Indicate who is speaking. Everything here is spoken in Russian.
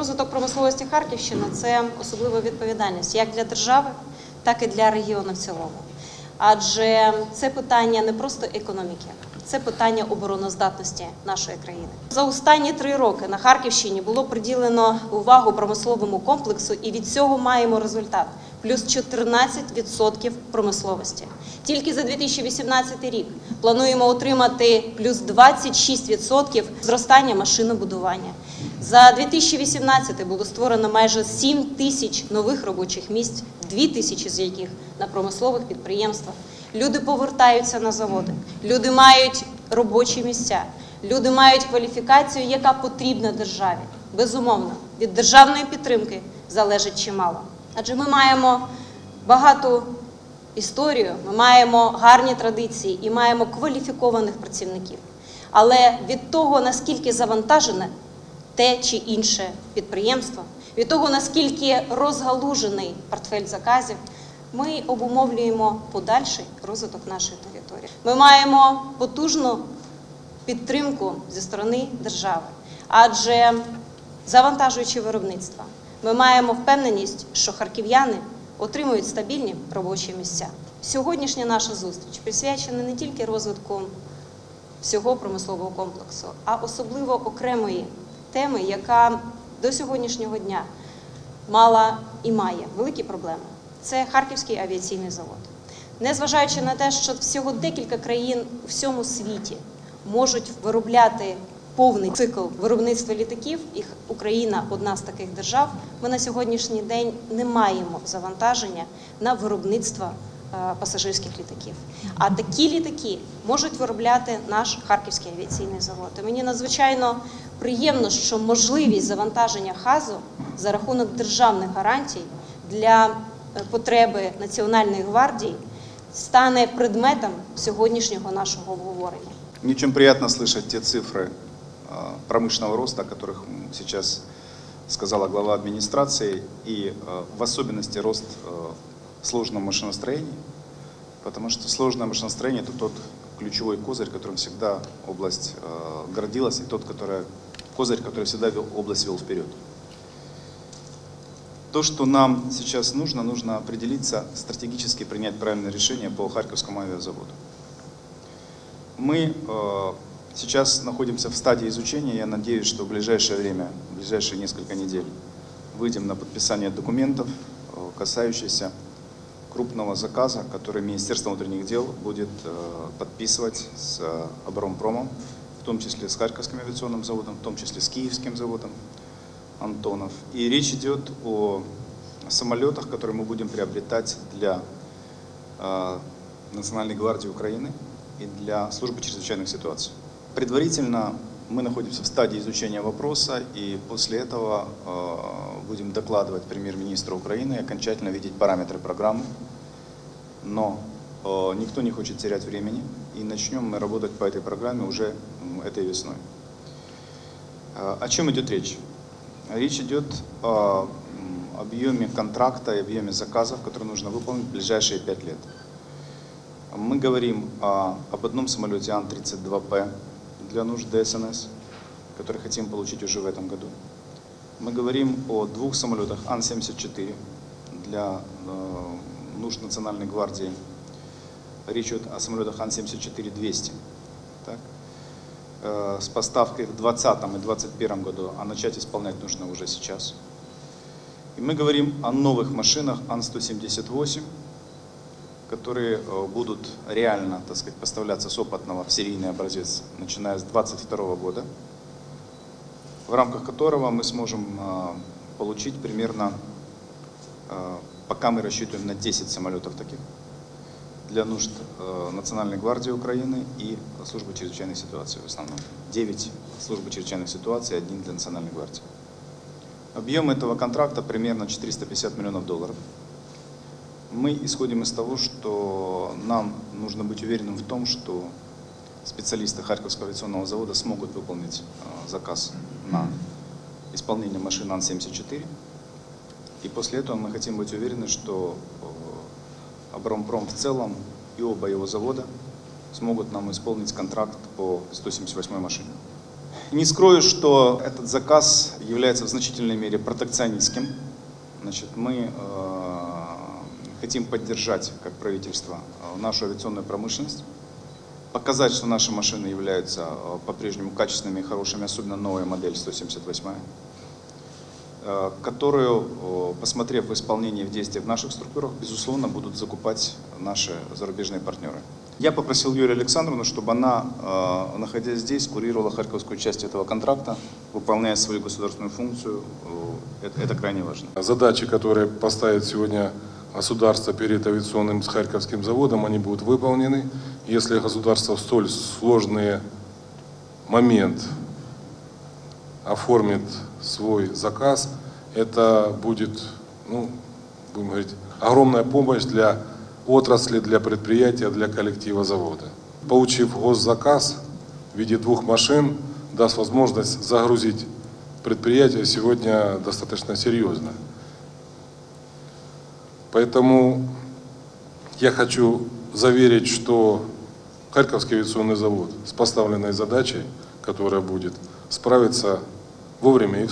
Speaker 1: Розвиток промисловості Харківщини це особлива відповідальність як для держави, так і для регіону в цілому. Адже це питання не просто економіки, це питання обороноздатності нашої країни. За останні три роки на Харківщині було приділено увагу промисловому комплексу, і від цього маємо результат плюс 14% промисловості. Тільки за 2018 рік плануємо отримати плюс 26% зростання машинобудування. За 2018 було створено майже 7 тисяч нових робочих місць, 2 тисячі з яких на промислових підприємствах. Люди повертаються на заводи, люди мають робочі місця, люди мають кваліфікацію, яка потрібна державі. Безумовно, від державної підтримки залежить чимало. Адже ми маємо багату історію, ми маємо гарні традиції і маємо кваліфікованих працівників. Але від того, наскільки завантажене те чи інше підприємство, від того, наскільки розгалужений портфель заказів, ми обумовлюємо подальший розвиток нашої території. Ми маємо потужну підтримку зі сторони держави, адже завантажуючи виробництва, ми маємо впевненість, що харків'яни отримують стабільні робочі місця. Сьогоднішня наша зустріч присвячена не тільки розвитку всього промислового комплексу, а особливо окремої теми, яка до сьогоднішнього дня мала і має великі проблеми. Це Харківський авіаційний завод. Незважаючи на те, що всього декілька країн у всьому світі можуть виробляти повний цикл виробництва літаків, і Україна одна з таких держав. Ми на сьогоднішній день не маємо завантаження на виробництво пасажирських літаків. А такі літаки можуть виробляти наш Харківський авіаційний завод. І мені надзвичайно приємно, що можливість завантаження хазу за рахунок державних гарантій для е, потреби Національної гвардії стане предметом сьогоднішнього нашого обговорення.
Speaker 2: Мне очень приятно слышать те цифры а, промышленного роста, о которых м, сейчас сказала глава администрации, и а, в особенности рост сложного машиностроения, потому что сложное машиностроение – это тот ключевой козырь, которым всегда область а, гордилась, и тот который, козырь, который всегда вел, область вел вперед. То, что нам сейчас нужно, нужно определиться, стратегически принять правильное решение по Харьковскому авиазаводу. Мы э, сейчас находимся в стадии изучения. Я надеюсь, что в ближайшее время, в ближайшие несколько недель, выйдем на подписание документов, э, касающихся крупного заказа, который Министерство внутренних дел будет э, подписывать с э, Оборонпромом, в том числе с Харьковским авиационным заводом, в том числе с Киевским заводом Антонов. И речь идет о самолетах, которые мы будем приобретать для э, Национальной гвардии Украины и для службы чрезвычайных ситуаций. Предварительно мы находимся в стадии изучения вопроса, и после этого э, будем докладывать премьер-министру Украины и окончательно видеть параметры программы. Но э, никто не хочет терять времени, и начнем мы работать по этой программе уже этой весной. Э, О чем идет речь? Речь идет о объеме контракта и объеме заказов, которые нужно выполнить в ближайшие пять лет. Мы говорим о- об одном самолете Ан-32П для нужд ДСНС, который хотим получить уже в этом году. Мы говорим о двух самолетах Ан-74 для э, нужд Национальной гвардии. Речь идет о самолетах Ан-74-200. Так? Э, С поставкой в 2020 и 2021 году, а начать исполнять нужно уже сейчас. И мы говорим о новых машинах Ан-178, которые э, будут реально, так сказать, поставляться с опытного в серийный образец, начиная с 2022 года, в рамках которого мы сможем э, получить примерно, э, пока мы рассчитываем на 10 самолетов таких, для нужд Национальной гвардии Украины и службы чрезвычайных ситуаций в основном. 9 службы чрезвычайных ситуаций, один для Национальной гвардии. Объем этого контракта примерно 450 миллионов долларов. Мы исходим из того, что нам нужно быть уверенным в том, что специалисты Харьковского авиационного завода смогут выполнить э, заказ на исполнение машин Ан-74. И после этого мы хотим быть уверены, что э, Оборонпром в целом и оба его завода смогут нам исполнить контракт по 178 машине. Не скрою, что этот заказ является в значительной мере протекционистским. Значит, мы э, хотим поддержать, как правительство, э, нашу авиационную промышленность, показать, что наши машины являются э, по-прежнему качественными и хорошими, особенно новая модель 178, э, которую, посмотрев в исполнении в действии в наших структурах, безусловно, будут закупать наши зарубежные партнеры. Я попросил Юрию Александровну, чтобы она, находясь здесь, курировала харьковскую часть этого контракта, выполняя свою государственную функцию. Это, это крайне важно.
Speaker 3: Задачи, которые поставит сегодня государство перед авиационным с Харьковским заводом, они будут выполнены. Если государство в столь сложный момент оформит свой заказ, это будет, ну, будем говорить, огромная помощь для отрасли, для предприятия, для коллектива завода. Получив госзаказ в виде двух машин, даст возможность загрузить предприятие сегодня достаточно серьезно. Поэтому я хочу заверить, что Харьковский авиационный завод с поставленной задачей, которая будет, справится вовремя и в